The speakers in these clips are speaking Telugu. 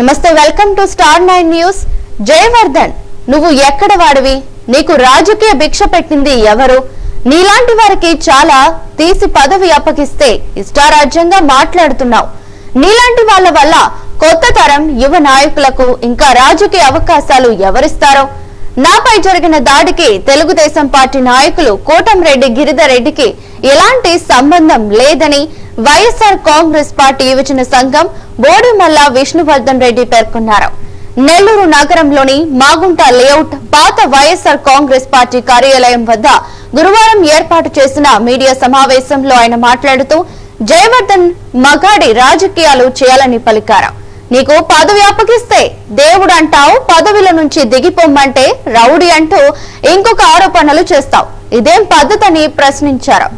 నమస్తే welcome to star nine news. Jayavardhan నువ్వు ఎక్కడ వాడివి? నీకు రాజకీయ భిక్ష పెట్టింది ఎవరు? నీలాంటి వారికి చాలా తీసి పదవి అప్పగిస్తే ఇష్టారాజ్యంగా మాట్లాడుతున్నావు. నీలాంటి వాళ్ళ వల్ల కొత్త తరం యువ నాయకులకు ఇంకా రాజకీయ అవకాశాలు ఎవరిస్తారో? నాపై జరిగిన దాడికి తెలుగుదేశం పార్టీ నాయకులు కోటంరెడ్డి గిరిధర్ రెడ్డికి ఎలాంటి సంబంధం లేదని వైఎస్ఆర్ కాంగ్రెస్ పార్టీ యువజన సంఘం బోడిమల్ల విష్ణువర్ధన్ రెడ్డి పేర్కొన్నారు. నెల్లూరు నగరంలోని మాగుంట లేఅవుట్ పాత వైఎస్ఆర్ కాంగ్రెస్ పార్టీ కార్యాలయం వద్ద గురువారం ఏర్పాటు చేసిన మీడియా సమావేశంలో ఆయన మాట్లాడుతూ జయవర్ధన్ మగాడి రాజకీయాలు చేయాలని పలికారు. నీకు పదవి అప్పగిస్తే దేవుడు అంటావు పదవిల నుంచి దిగిపోమ్మంటే రౌడీ అంటూ ఇంకొక ఆరోపణలు చేస్తావు. ఇదేం పద్ధతని ప్రశ్నించారు.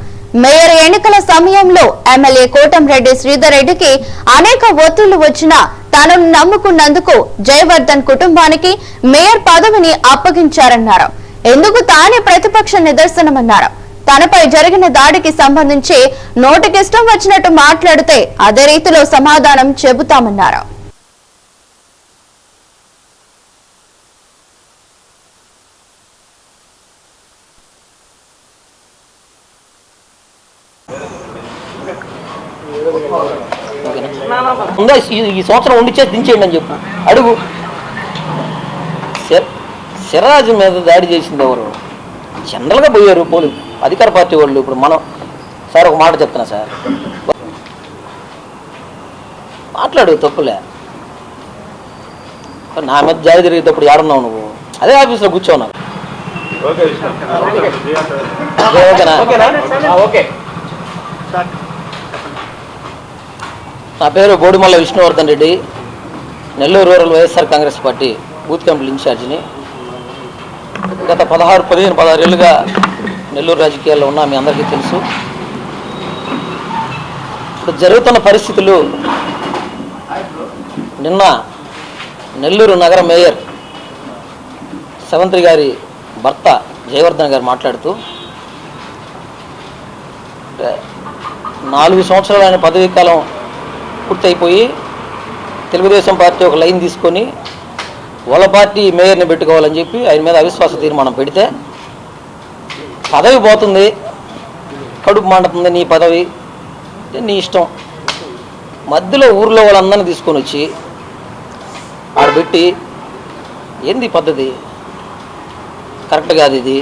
మేయర్ ఎన్నికల సమయంలో ఎమ్మెల్యే కోటంరెడ్డి శ్రీధర్ రెడ్డికి అనేక ఒత్తిళ్ళు వచ్చినా తనను నమ్ముకున్నందుకు జయవర్ధన్ కుటుంబానికి మేయర్ పదవిని అప్పగించారన్నారు. ఎందుకు తానే ప్రతిపక్ష నిదర్శనమన్నారు. తనపై జరిగిన దాడికి సంబంధించి నోటికిష్టం వచ్చినట్టు మాట్లాడితే అదే రీతిలో సమాధానం చెబుతామన్నారు. ఇంకా ఈ- సంవత్సరం ఉండిచేసి దించేయండి అని చెప్పు. అడుగు. సిర్- సిరాజు మీద దాడి చేసింది ఎవరు? జనరల్గా పోయారు పోలీ అధికార పార్టీ వాళ్ళు ఇప్పుడు మనం. సార్ ఒక మాట చెప్తున్నా సార్. మాట్లాడు తప్పులే. నా మీద జారి జరిగేటప్పుడు ఏడున్నావు నువ్వు? అదే ఆఫీస్లో కూర్చోన్నావు ఓకేనా? ఓకే. నా పేరు Bodimalla Vishnuvardhan Reddy. Nellore rural YSR Congress party booth committee ఇన్ఛార్జిని. గత పదహారు పదిహేను పదహారు ఏళ్ళుగా నెల్లూరు రాజకీయాల్లో ఉన్నా మీ అందరికీ తెలుసు. ఇప్పుడు జరుగుతున్న పరిస్థితులు నిన్న నెల్లూరు నగర మేయర్ సెవంత్రి గారి భర్త జయవర్ధన్ గారు మాట్లాడుతూ నాలుగు సంవత్సరాలు ఆయన పదవీ కాలం పూర్తయిపోయి తెలుగుదేశం పార్టీ ఒక లైన్ తీసుకొని వాళ్ళ పార్టీ మేయర్ని పెట్టుకోవాలని చెప్పి ఆయన మీద అవిశ్వాస తీర్మానం పెడితే పదవి పోతుంది కడుపు మండుతుంది నీ పదవి. నీ ఇష్టం. మధ్యలో ఊర్లో వాళ్ళందరినీ తీసుకొని వచ్చి ఆడబెట్టి ఏంది పద్ధతి? కరెక్ట్ కాదు ఇది.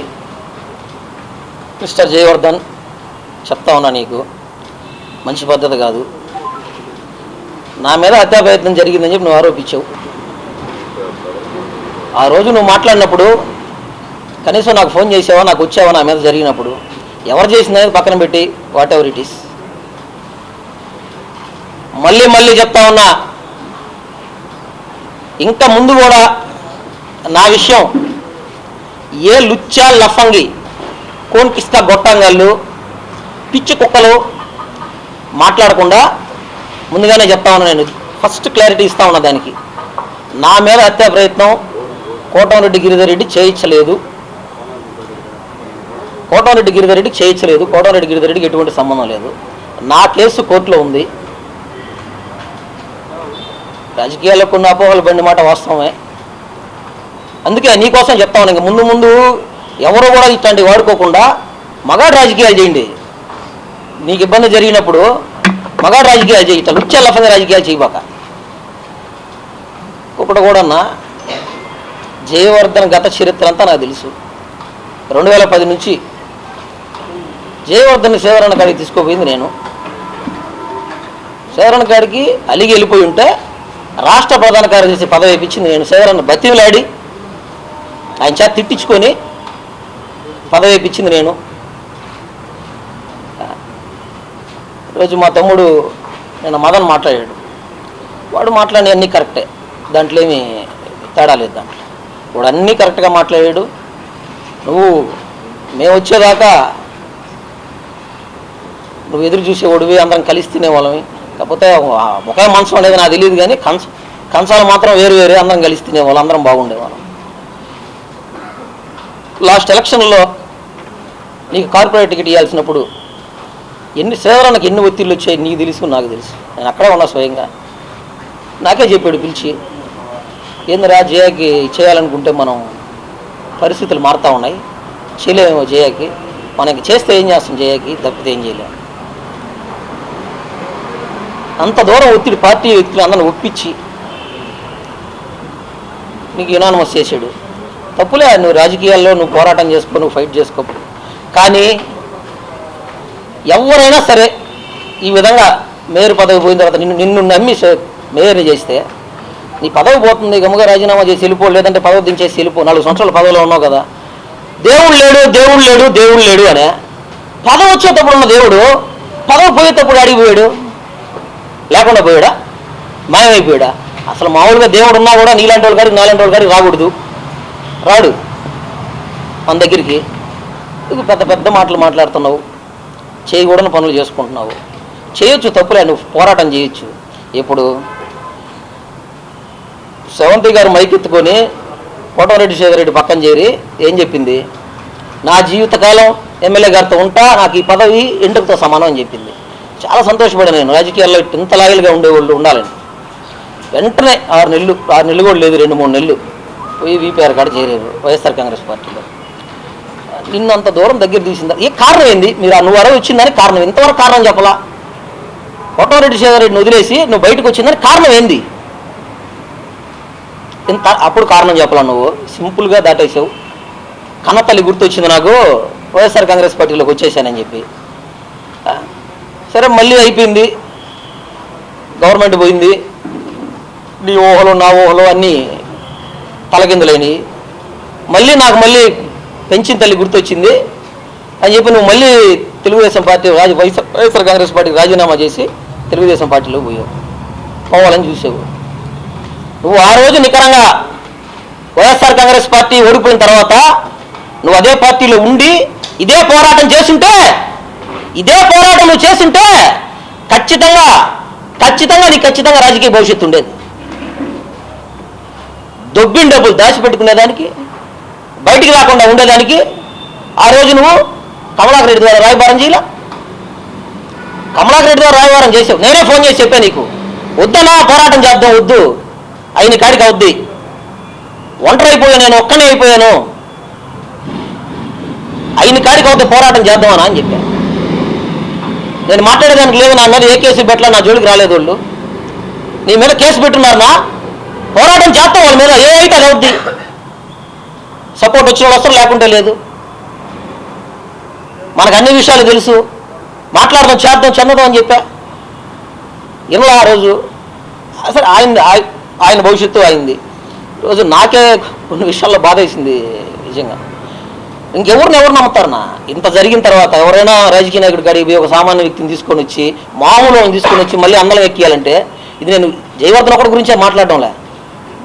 మిస్టర్ జయవర్ధన్ చెప్తా ఉన్నా నీకు. మంచి పద్ధతి కాదు. నా మీద హత్యా ప్రయత్నం జరిగిందని చెప్పి నువ్వు ఆరోపించావు. ఆ రోజు నువ్వు మాట్లాడినప్పుడు కనీసం నాకు ఫోన్ చేసావా నాకు వచ్చావా నా మీద జరిగినప్పుడు? ఎవరు చేసిందనేది పక్కన పెట్టి వాట్ ఎవర్ ఇట్ ఈస్ మళ్ళీ మళ్ళీ చెప్తా ఉన్నా ఇంకా ముందు కూడా నా విషయం ఏ లుచ్చా లఫంగి కోన్కిస్తా గొట్టంగాళ్ళు పిచ్చి కుక్కలు మాట్లాడకుండా ముందుగానే చెప్తా ఉన్నా నేను. ఫస్ట్ క్లారిటీ ఇస్తా ఉన్నా దానికి. నా మీద హత్యా ప్రయత్నం కోటంరెడ్డి గిరిధర్ రెడ్డి చేయించలేదు. కోటంరెడ్డి గిరిధర్ రెడ్డి చేయించలేదు. కోటంరెడ్డి గిరిధర్ రెడ్డికి ఎటువంటి సంబంధం లేదు. నా కేసు కోర్టులో ఉంది. రాజకీయాల్లో కొన్ని అపోహలు బండి మాట వాస్తవమే. అందుకే నీకోసం చెప్తా ఉన్నా. ముందు ముందు ఎవరు కూడా ఇట్లాంటివి వాడుకోకుండా మగాడు రాజకీయాలు చేయండి. నీకు ఇబ్బంది జరిగినప్పుడు మగాడు రాజకీయాలు చేయి ఇట్లా లఫంగా రాజకీయాలు చేయబాక ఇప్పుడు కూడా అన్న జయవర్ధన్ గత చరిత్ర అంతా నాకు తెలుసు. రెండు వేల పది నుంచి జయవర్ధన్ సేవరణ కాడికి తీసుకోపోయింది నేను. సేవరణ కాడికి అలిగి వెళ్ళిపోయి ఉంటే రాష్ట్ర ప్రధాన కార్యదర్శి పదవి ఇప్పించింది నేను. సేవరణ బతిమిలాడి ఆయన చేత తిట్టించుకొని పదవి ఇప్పించింది నేను. రోజు మా తమ్ముడు నేను మదన్ మాట్లాడాడు. వాడు మాట్లాడిన అన్నీ కరెక్టే. దాంట్లో ఏమి తేడా లేదు దాంట్లో. వాడు అన్నీ కరెక్ట్గా మాట్లాడాడు. నువ్వు మేము వచ్చేదాకా నువ్వు ఎదురు చూసేవాడివి అందరం కలిసి తినేవాళ్ళమి. కాకపోతే ఒకే మనసు అనేది నాకు తెలియదు కానీ కంచ కంచాలు మాత్రం వేరు వేరే అందరం కలిసి తినేవాళ్ళం అందరం బాగుండేవాళ్ళం. లాస్ట్ ఎలక్షన్లో నీకు కార్పొరేట్ టికెట్ ఇవ్వాల్సినప్పుడు ఎన్ని సేవలకు ఎన్ని ఒత్తిళ్ళు వచ్చాయి నీకు తెలుసు నాకు తెలుసు. నేను అక్కడే ఉన్నా స్వయంగా. నాకే చెప్పాడు పిలిచి ఏందిరా జయాకి చేయాలనుకుంటే మనం పరిస్థితులు మారుతూ ఉన్నాయి. చేయలేమేమో జయాకి. మనకి చేస్తే ఏం చేస్తాం జయాకి? తప్పితే ఏం చేయలేము అంత దూరం ఒత్తిడి పార్టీ వ్యక్తులు అందరిని ఒప్పించి నీకు యునానమస్ చేశాడు. తప్పులే నువ్వు రాజకీయాల్లో నువ్వు పోరాటం చేసుకో నువ్వు ఫైట్ చేసుకో. కానీ ఎవరైనా సరే ఈ విధంగా మేయర్ పదవి పోయిన తర్వాత నిన్ను నిన్ను నమ్మి మేయర్ చేస్తే నీ పదవి పోతుంది గమ్ముగా రాజీనామా చేసి వెళ్ళిపో లేదంటే పదవి దించేసి వెళ్ళిపో నాలుగు సంవత్సరాలు పదవిలో ఉన్నావు కదా. దేవుడు లేడు దేవుడు లేడు దేవుడు లేడు అనే పదవి వచ్చేటప్పుడు ఉన్న దేవుడు పదవి పోయేటప్పుడు అడిగిపోయాడు లేకుండా పోయాడా? మాయమైపోయాడా? అసలు మామూలుగా దేవుడు ఉన్నా కూడా నీలాంటి వాళ్ళ గారికి నాలాంటి వాళ్ళ గారికి రాకూడదు. రాడు. మన దగ్గరికి. పెద్ద పెద్ద మాటలు మాట్లాడుతున్నావు. చేయకూడని పనులు చేసుకుంటున్నావు. చేయొచ్చు తప్పులే నువ్వు పోరాటం చేయొచ్చు. ఇప్పుడు సెవంతి గారు మైకెత్తుకొని కోటమరెడ్డి కోటమిరెడ్డి శేఖరెడ్డి పక్కన చేరి ఏం చెప్పింది? నా జీవితకాలం ఎమ్మెల్యే గారితో ఉంటా నాకు ఈ పదవి ఎండుకతో సమానం అని చెప్పింది. చాలా సంతోషపడాను నేను. రాజకీయాల్లో ఇంత లాయల్గా ఉండేవాళ్ళు ఉండాలని. వెంటనే ఆరు నెలలు ఆరు నెలలు కూడా లేదు రెండు మూడు నెలలు. పోయి వీపీఆర్ కాడ చేరారు వైఎస్ఆర్ కాంగ్రెస్ పార్టీలో. నిన్ను దూరం దగ్గర తీసిందా ఏ కారణం ఏంది? మీరు ఆ నువ్వు అరవై వచ్చిందని కారణం ఇంతవరకు కారణం చెప్పలా? కోటమిరెడ్డి శేఖరెడ్డిని వదిలేసి నువ్వు బయటకు వచ్చిందని కారణం ఏంది? ఇంత అప్పుడు కారణం చెప్పలా నువ్వు? సింపుల్గా దాటేసావు కన్నతల్లి గుర్తొచ్చింది నాకు. వైఎస్ఆర్ కాంగ్రెస్ పార్టీలోకి వచ్చేసానని చెప్పి. సరే మళ్ళీ అయిపోయింది. గవర్నమెంట్ పోయింది. నీ ఊహలు నా ఊహలు అన్నీ తలకిందులేని మళ్ళీ నాకు మళ్ళీ పెంచిన తల్లి గుర్తొచ్చింది. అని చెప్పి నువ్వు మళ్ళీ తెలుగుదేశం పార్టీ రాజ వైఎస్ఆర్ వైఎస్ఆర్ కాంగ్రెస్ పార్టీకి రాజీనామా చేసి తెలుగుదేశం పార్టీలో పోయావు. పోవాలని చూసావు. నువ్వు ఆ రోజు నికరంగా వైఎస్ఆర్ కాంగ్రెస్ పార్టీ ఓడిపోయిన తర్వాత నువ్వు అదే పార్టీలో ఉండి ఇదే పోరాటం చేస్తుంటే ఇదే పోరాటం నువ్వు చేస్తుంటే ఖచ్చితంగా ఖచ్చితంగా నీకు ఖచ్చితంగా రాజకీయ భవిష్యత్తు ఉండేది. దొబ్బిన డబ్బులు దాచిపెట్టుకునేదానికి బయటికి రాకుండా ఉండేదానికి ఆ రోజు నువ్వు కమలాకర్ రెడ్డి ద్వారా రాయబారం చేయలే? కమలాకర్ రెడ్డి ద్వారా రాయబారం చేసావు. నేనే ఫోన్ చేసి చెప్పాను నీకు. వద్దనా పోరాటం చేద్దాం వద్దు. అయిన కాడికి అవుద్ది. ఒంటరి అయిపోయాను నేను ఒక్కనే అయిపోయాను. అయిన కాడికి అవుతే పోరాటం చేద్దామనా అని చెప్పాను నేను మాట్లాడేదానికి లేదు నా మీద ఏ కేసు పెట్టలా నా జోలికి రాలేదు వాళ్ళు. నీ మీద కేసు పెట్టున్నారనా? పోరాటం చేస్తాం వాళ్ళ మీద. ఏ అయితే అది అవుద్ది. సపోర్ట్ వచ్చిన వాళ్ళు వస్తారు లేకుంటే లేదు. మనకు అన్ని విషయాలు తెలుసు. మాట్లాడదాం చేద్దాం చెందడం అని చెప్పా. ఇలా ఆ రోజు అసలు ఆయన ఆయ- ఆయన భవిష్యత్తు అయింది రోజు నాకే కొన్ని విషయాల్లో బాధ వేసింది నిజంగా. ఇంకెవరిని ఎవరు నమ్ముతారన్నా? ఇంత జరిగిన తర్వాత ఎవరైనా రాజకీయ నాయకుడు గడిపి ఒక సామాన్య వ్యక్తిని తీసుకొని వచ్చి మామూలు తీసుకొని వచ్చి మళ్ళీ అందలం ఎక్కియాలంటే ఇది నేను జయవర్ధన్ ఒకటి గురించే మాట్లాడడంలే.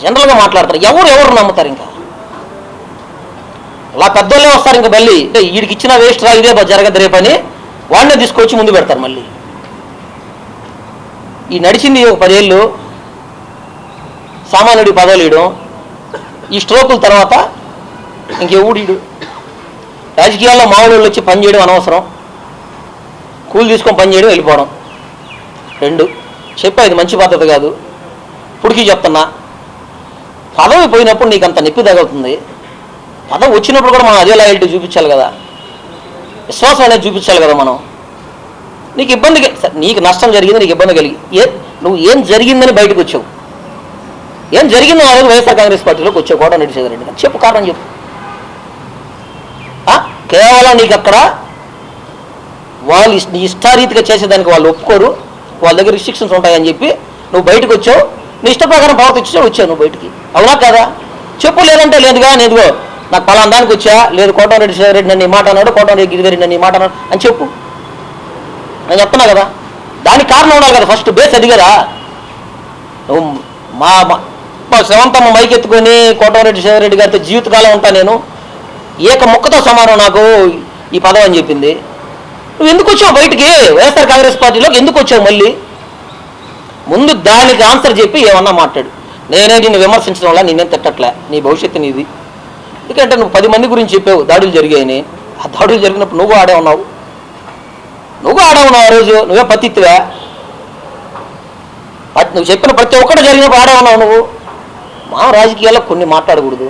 జనరల్గా మాట్లాడతారు. ఎవరు ఎవరు నమ్ముతారు ఇంకా? అలా పెద్దోళ్ళే వస్తారు ఇంక మళ్ళీ. వీడికి ఇచ్చిన వేస్ట్ రా ఇదే జరగదు రేపని వాడినే తీసుకొచ్చి ముందు పెడతారు మళ్ళీ. ఈ నడిచింది ఒక పదేళ్ళు సామాన్యుడి పదవులు ఈ స్ట్రోకుల తర్వాత ఇంకెవడీడు రాజకీయాల్లో మామూలు వాళ్ళు వచ్చి పని చేయడం అనవసరం. కూలి తీసుకొని పని చేయడం వెళ్ళిపోవడం. రెండు చెప్పా ఇది మంచి పద్ధతి కాదు. పుడికి చెప్తున్నా. పదవి పోయినప్పుడు నీకు అంత నొప్పి తగులుతుంది. పదం వచ్చినప్పుడు కూడా మనం అదే లాయల్టీ చూపించాలి కదా. విశ్వాసం అనేది చూపించాలి కదా మనం. నీకు ఇబ్బంది సరే, నీకు నష్టం జరిగింది నీకు ఇబ్బంది కలిగి ఏ నువ్వు ఏం జరిగిందని బయటకు వచ్చావు. ఏం జరిగిందో ఆ రోజు వైఎస్ఆర్ కాంగ్రెస్ పార్టీలోకి వచ్చావు కోట నడిచేది రెడ్డి. చెప్పు కారణం చెప్పు. ఆ? కేవలం నీకు అక్కడ వాళ్ళు నీ ఇష్టారీతిగా చేసేదానికి వాళ్ళు ఒప్పుకోరు. వాళ్ళ దగ్గర రిస్ట్రిక్షన్స్ ఉంటాయని చెప్పి నువ్వు బయటకు వచ్చావు. నీ ఇష్ట ప్రకారం ప్రవర్తించావు వచ్చావు నువ్వు బయటికి. అవునా కదా? చెప్పు లేదంటే లేదుగా నేదుగో నాకు పలానా దానికి వచ్చా? లేదు కోటమిరెడ్డి రెడ్డి నన్ను ఈ మాట అన్నాడు కోటమిరెడ్డి గిరిగారెడ్డి నన్ను ఈ మాట అన్నాడు అని చెప్పు. నేను చెప్తున్నా కదా. దానికి కారణం ఉండాలి కదా. ఫస్ట్ బేస్ అది కదా నువ్వు మా మా- మా శ్రవంతమ్మ మైక్ ఎత్తుకొని కోటమిరెడ్డి రెడ్డి గారితో జీవితకాలం ఉంటా నేను ఏక ముక్కతో సమానం నాకు ఈ పదవి అని చెప్పింది. నువ్వు ఎందుకు వచ్చావు బయటికి? వైఎస్ఆర్ కాంగ్రెస్ పార్టీలోకి ఎందుకు వచ్చావు మళ్ళీ? ముందు దానికి ఆన్సర్ చెప్పి ఏమన్నా మాట్లాడు. నేనే నిన్ను విమర్శించడం వల్ల నిన్నేం తిట్టట్లే. నీ భవిష్యత్తు నీది. ఎందుకంటే నువ్వు పది మంది గురించి చెప్పావు దాడులు జరిగాయని. ఆ దాడులు జరిగినప్పుడు నువ్వు ఆడే ఉన్నావు. నువ్వు ఆడే ఉన్నావు ఆ రోజు నువ్వే పత్తిత్తివా నువ్వు చెప్పిన ప్రతి ఒక్కటి జరిగినప్పుడు ఆడే ఉన్నావు నువ్వు. మా రాజకీయాల్లో కొన్ని మాట్లాడకూడదు.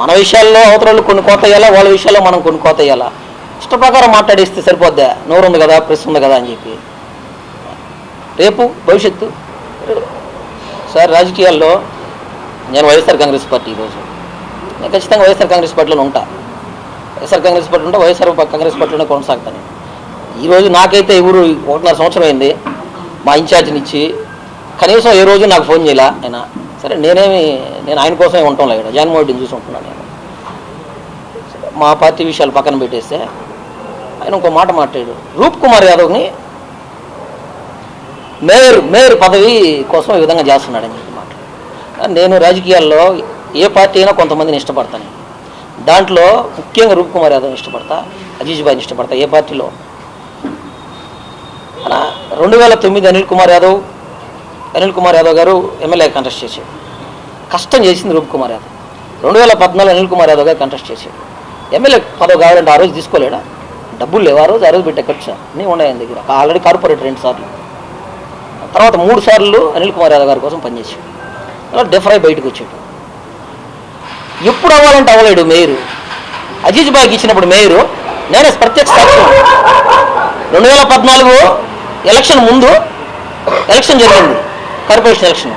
మన విషయాల్లో అవతరాలు కొన్ని కోత వేయాలా వాళ్ళ విషయాల్లో మనం కొన్ని కోత వేయాలా? ఇష్ట ప్రకారం మాట్లాడేస్తే సరిపోద్దా? నోరు ఉంది కదా ప్రెస్ ఉంది కదా అని చెప్పి. రేపు భవిష్యత్తు. సార్ రాజకీయాల్లో నేను వైఎస్ఆర్ కాంగ్రెస్ పార్టీ ఈరోజు నేను ఖచ్చితంగా వైఎస్ఆర్ కాంగ్రెస్ పార్టీలో ఉంటా. వైఎస్ఆర్ కాంగ్రెస్ పార్టీ ఉంటే వైఎస్ఆర్ కాంగ్రెస్ పార్టీలోనే కొనసాగుతాను. ఈరోజు నాకైతే ఎవరు ఒకటిన్నర సంవత్సరం అయింది. మా ఇన్ఛార్జిని ఇచ్చి కనీసం ఏ రోజు నాకు ఫోన్ చేయలే ఆయన. సరే నేనేమి నేను ఆయన కోసమే ఉంటాం లేదు జగన్మోహన్ రెడ్డిని చూసి ఉంటున్నాను నేను. మా పార్టీ విషయాలు పక్కన పెట్టేస్తే ఆయన ఇంకో మాట మాట్లాడు రూప్ కుమార్ యాదవ్ని మేయర్ మేయర్ పదవి కోసం ఈ విధంగా చేస్తున్నాడని నేను రాజకీయాల్లో ఏ పార్టీ అయినా కొంతమందిని ఇష్టపడతాను. దాంట్లో ముఖ్యంగా రూప్ కుమార్ యాదవ్ని ఇష్టపడతా అజీజ్ బాయ్ని ఇష్టపడతా ఏ పార్టీలో. అలా రెండు వేల తొమ్మిది అనిల్ కుమార్ యాదవ్ అనిల్ కుమార్ యాదవ్ గారు ఎమ్మెల్యే కంటెస్ట్ చేశారు. కష్టం చేసింది రూప్ కుమార్ యాదవ్. రెండు వేల పద్నాలుగు అనిల్ కుమార్ యాదవ్ గారు కంటెస్ట్ చేశారు. ఎమ్మెల్యే పదవి కావాలంటే ఆ రోజు తీసుకోలేడా? డబ్బులు లేవు ఆ రోజు ఆ రోజు పెట్టే ఖర్చు అన్నీ ఉన్నాయి ఆయన దగ్గర. ఆల్రెడీ కార్పొరేట్ రెండు సార్లు. తర్వాత మూడు సార్లు అనిల్ కుమార్ యాదవ్ గారి కోసం పనిచేశాడు. డెఫ్రై బయటకు వచ్చాడు. ఎప్పుడు అవ్వాలంటే అవ్వలేడు మేయరు. అజీజ్ బాయ్కి ఇచ్చినప్పుడు మేయరు నేనే ప్రత్యక్ష సాక్ష్యం రెండు వేల పద్నాలుగు ఎలక్షన్ ముందు ఎలక్షన్ జరిగింది కార్పొరేషన్ ఎలక్షన్.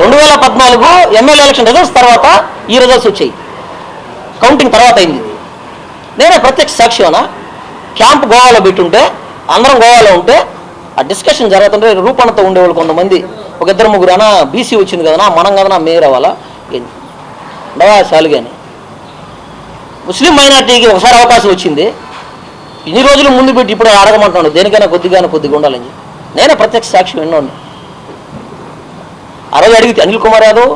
రెండు వేల పద్నాలుగు ఎమ్మెల్యే ఎలక్షన్ రిజల్ట్స్ తర్వాత ఈ రిజల్ట్స్ వచ్చాయి. కౌంటింగ్ తర్వాత అయింది. నేనే ప్రత్యక్ష సాక్షివనా క్యాంప్ గోవాలో పెట్టుంటే అందరం గోవాలో ఉంటే ఆ డిస్కషన్ జరుగుతుంటే రూపణతో ఉండేవాళ్ళు కొంతమంది. ఒక ఇద్దరు ముగ్గురు అన్నా బీసీ వచ్చింది కదనా? మనం కదనా? మేయర్ అవ్వాలా? ఉండవా సాలుగాని ముస్లిం మైనార్టీకి ఒకసారి అవకాశం వచ్చింది. ఇన్ని రోజులు ముందు పెట్టి ఇప్పుడు అడగమంటున్నాడు దేనికైనా కొద్దిగా కొద్దిగా ఉండాలని నేనే ప్రత్యక్ష సాక్షి విన్నాను ఆ రోజు అడిగితే అనిల్ కుమార్ యాదవ్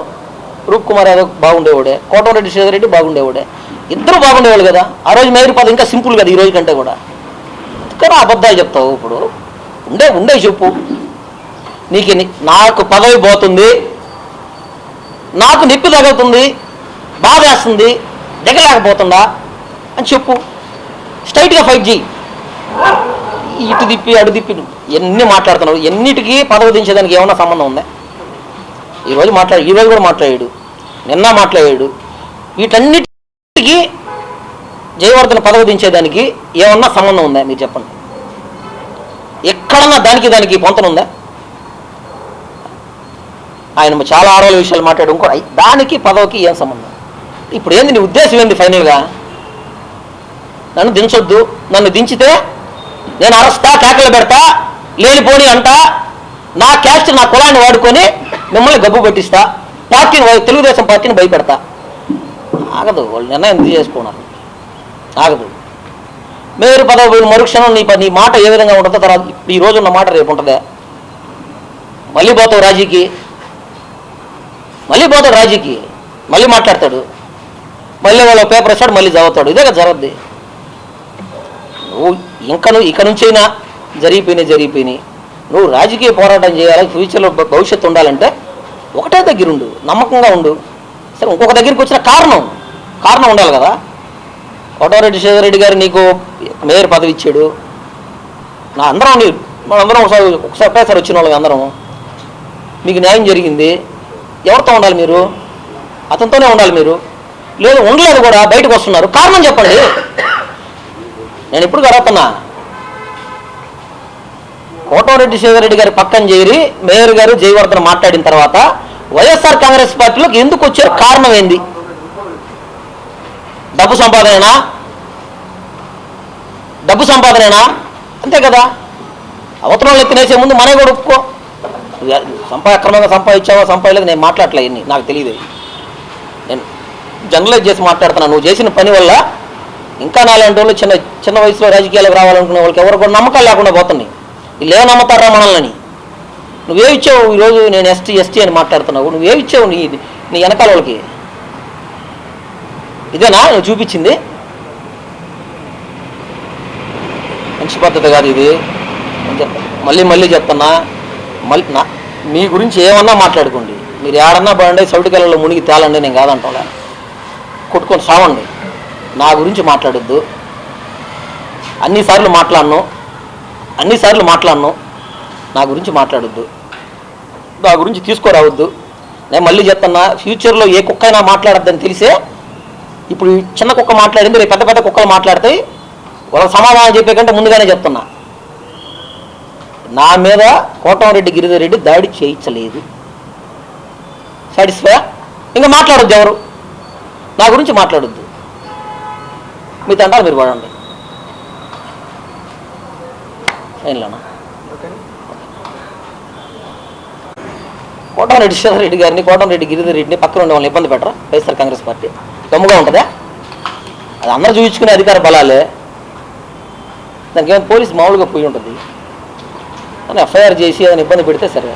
రూప్ కుమార్ యాదవ్ బాగుండేవాడే. కోటమరెడ్డి శ్రీధర్ రెడ్డి బాగుండేవాడే. ఇద్దరు బాగుండేవాళ్ళు కదా. ఆ రోజు మేయర్ పదం ఇంకా సింపుల్ కదా ఈ రోజు కంటే కూడా. ఎందుకన్నా అబద్ధాలు చెప్తావు ఇప్పుడు? ఉండే ఉండే చెప్పు. నీకు ని- నాకు పదవి పోతుంది నాకు నొప్పి తగులుతుంది బాధ వేస్తుంది దిగలేకపోతుందా? అని చెప్పు. స్ట్రైట్గా ఫైట్ చేయి ఇటు తిప్పి అడు తిప్పి ఎన్ని మాట్లాడుతున్నావు? ఎన్నిటికీ పదవి దించేదానికి ఏమన్నా సంబంధం ఉందా? ఈరోజు మాట్లాడు ఈరోజు కూడా మాట్లాడాడు. నిన్న మాట్లాడాడు. వీటన్నిటికీ జయవర్ధన పదవి దించేదానికి ఏమన్నా సంబంధం ఉందా? మీరు చెప్పండి. ఎక్కడన్నా దానికి దానికి పొంతనుందా ఆయన చాలా ఆరోగ్య విషయాలు మాట్లాడు ఇంకో దానికి పదవికి ఏం సంబంధం? ఇప్పుడు ఏంది నీ ఉద్దేశం ఏంది ఫైనల్గా? నన్ను దించొద్దు నన్ను దించితే నేను అరస్తా కేకలు పెడతా లేనిపోని అంట నా క్యాస్ట్ నా కులాన్ని వాడుకొని మిమ్మల్ని గబ్బు పట్టిస్తా పార్టీని తెలుగుదేశం పార్టీని భయపెడతా. ఆగదు వాళ్ళు నిర్ణయం చేసుకున్నారు ఆగదు. మేయర్ పదవి మరుక్షణం నీ నీ మాట ఏ విధంగా ఉంటుందో తర్వాత ఈ రోజు ఉన్న మాట రేపు ఉంటుందే. మళ్ళీ పోతావు రాజీకి. మళ్ళీ పోతాడు రాజీకి. మళ్ళీ మాట్లాడతాడు. మళ్ళీ వాళ్ళ పేపర్ వస్తాడు మళ్ళీ చదువుతాడు. ఇదే కదా జరగద్ది. నువ్వు ఇంకా నువ్వు ఇక నుంచైనా జరిగిపోయినాయి జరిగిపోయినాయి. నువ్వు రాజకీయ పోరాటం చేయాలి ఫ్యూచర్లో భవిష్యత్తు ఉండాలంటే ఒకటే దగ్గర ఉండు నమ్మకంగా ఉండు. సరే ఇంకొక దగ్గరికి వచ్చిన కారణం కారణం ఉండాలి కదా. కోటారెడ్డి శ్రీధరెడ్డి గారు నీకు మేయర్ పదవి ఇచ్చాడు. నా అందరం మనందరం ఒకసారి ఒకసారి ఒకేసారి వచ్చిన వాళ్ళకి అందరం. మీకు న్యాయం జరిగింది. ఎవరితో ఉండాలి మీరు? అతనితోనే ఉండాలి మీరు. లేదు ఉండలేదు కూడా బయటకు వస్తున్నారు. కారణం చెప్పండి. నేను ఇప్పుడు అడుగుతున్నా కోటమిరెడ్డి రెడ్డి గారి పక్కన చేరి మేయర్ గారు జయవర్ధన్ మాట్లాడిన తర్వాత వైఎస్ఆర్ కాంగ్రెస్ పార్టీలోకి ఎందుకు వచ్చారు? కారణం ఏంది? డబ్బు సంపాదనేనా? డబ్బు సంపాదనేనా? అంతే కదా. అవతరం ఎత్తినేసే ముందు మనే కూడా ఒప్పుకో. సంపా అక్రమంగా సంపాదించావా సంపాదలేదు నేను మాట్లాడలే ఇన్ని నాకు తెలియదు నేను జనరలైజ్ చేసి మాట్లాడుతున్నాను నువ్వు చేసిన పని వల్ల ఇంకా నాలాంటి వాళ్ళు చిన్న చిన్న వయసులో రాజకీయాలకు రావాలనుకునే వాళ్ళకి ఎవరు కూడా నమ్మకాలు లేకుండా పోతున్నాయి. వీళ్ళు ఏం నమ్ముతారా మనల్ని? నువ్వే ఇచ్చావు ఈరోజు నేను ఎస్టీ ఎస్టీ అని మాట్లాడుతున్నావు? నువ్వే ఇచ్చావు నీ నీ వెనకాల వాళ్ళకి? ఇదేనా? నువ్వు చూపించింది? మంచి పద్ధతి కాదు ఇది. మళ్ళీ మళ్ళీ చెప్తున్నా. మళ్ళీ నా మీ గురించి ఏమన్నా మాట్లాడుకోండి. మీరు ఏడన్నా బాగుండే సౌటికలలో మునిగి తేలండి నేను కాదంటాలే కొట్టుకొని సావండి. నా గురించి మాట్లాడొద్దు. అన్నిసార్లు మాట్లాడను. అన్నిసార్లు మాట్లాడను. నా గురించి మాట్లాడొద్దు. నా గురించి తీసుకురావద్దు. నేను మళ్ళీ చెప్తున్నా ఫ్యూచర్లో ఏ కుక్క అయినా మాట్లాడద్దని తెలిసే ఇప్పుడు చిన్న కుక్క మాట్లాడింది రేపు పెద్ద పెద్ద కుక్కలు మాట్లాడతాయి. వాళ్ళకి సమాధానం చెప్పే కంటే ముందుగానే చెప్తున్నా. నా మీద కోటంరెడ్డి గిరిధర్ రెడ్డి దాడి చేయించలేదు. సాటిస్ఫై ఇంకా మాట్లాడొద్దు ఎవరు? నా గురించి మాట్లాడొద్దు. మీ తంటాలు మీరు పడండి ఏంలేనా కోటంరెడ్డి రెడ్డి గారిని కోటంరెడ్డి గిరిధర్ రెడ్డిని పక్కన ఉండే వాళ్ళని ఇబ్బంది పెట్టరా? YSR Congress party. దమ్ముగా ఉంటుందా? అది అందరూ చూపించుకునే అధికార బలాలే. దానికి ఏమైనా పోలీస్ మామూలుగా పోయి ఉంటుంది. అని ఎఫ్ఐఆర్ చేసి అదని ఇబ్బంది పెడితే సరే.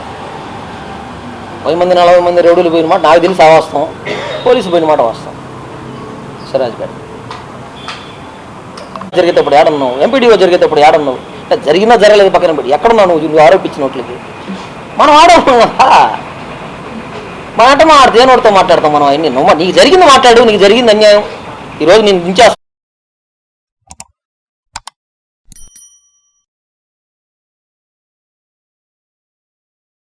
పది మంది నలభై మంది రౌడీలు పోయిన మాట నాకు తెలిసి వస్తాం పోలీసు పోయిన మాట వస్తాం సిరాజ్పేట జరిగేటప్పుడు ఏడన్నావు ఎంపీడీఓ జరిగేటప్పుడు ఏడన్నావు జరిగినా జరగలేదు పక్కన పెట్టి. ఎక్కడున్నావు నువ్వు? నువ్వు ఆరోపించినట్లకి మనం ఆడవుతున్నాం కదా. మాట మా దేనోడితో మాట్లాడతాం మనం? అన్ని నువ్వు? నీకు జరిగింది మాట్లాడు నీకు జరిగింది అన్యాయం. ఈరోజు నేను దించేస్తా